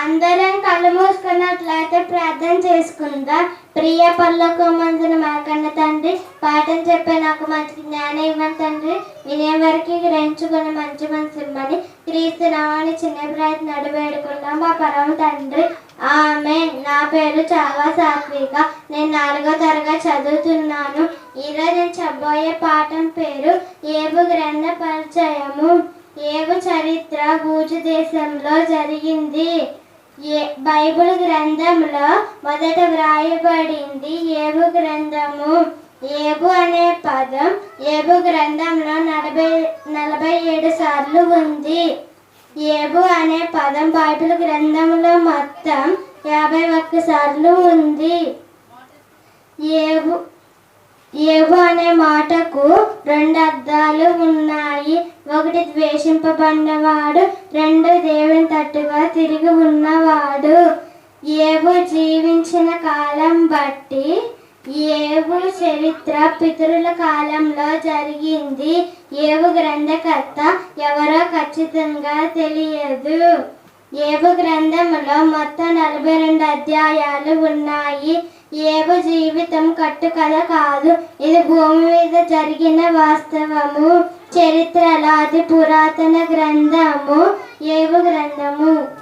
అందరం కళ్ళు మూసుకున్నట్లయితే ప్రార్థన చేసుకుందాం. ప్రియ పళ్ళకు మందున మాకన్న తండ్రి పాఠం చెప్పే నాకు మంచి జ్ఞానం ఇవ్వండి తండ్రి. వినే వరకు గ్రహించుకుని మంచి మనసు ఇమ్మని క్రీస్తునామని చిన్న ప్రయత్నం నడివేడుకున్నాం మా పరమ తండ్రి ఆమె నా పేరు చావా సాత్విక. నేను నాలుగో తరగతి చదువుతున్నాను. ఈరోజు నేను చెప్పబోయే పాఠం పేరు ఏబు గ్రంథ పరిచయము. ఏబు చరిత్ర భూజు దేశంలో జరిగింది. బైబిల్ గ్రంథంలో మొదట వ్రాయబడింది ఏబు గ్రంథము. ఏబు అనే పదం ఏబు గ్రంథంలో నలభై నలభై ఏడు సార్లు ఉంది. ఏబు అనే పదం బైబిల్ గ్రంథంలో మొత్తం యాభై ఒక్క సార్లు ఉంది. ఏబు ఏబు అనే మాటకు రెండు అర్థాలు ఉన్నాయి. ఒకటి ద్వేషింపబడినవాడు రెండు దేవుని తట్టుగా తిరిగి ఉన్నవాడు ఏవు జీవించిన కాలం బట్టి ఏవు చరిత్ర పితరుల కాలంలో జరిగింది. ఏవు గ్రంథకర్త ఎవరో ఖచ్చితంగా తెలియదు. ఏవు గ్రంథంలో మొత్తం నలభై రెండు అధ్యాయాలు ఉన్నాయి. ఏవు జీవితం కట్టుకథ కాదు. ఇది భూమి మీద జరిగిన వాస్తవము. చరిత్రలో అతి పురాతన గ్రంథము. ఏవు గ్రంథము.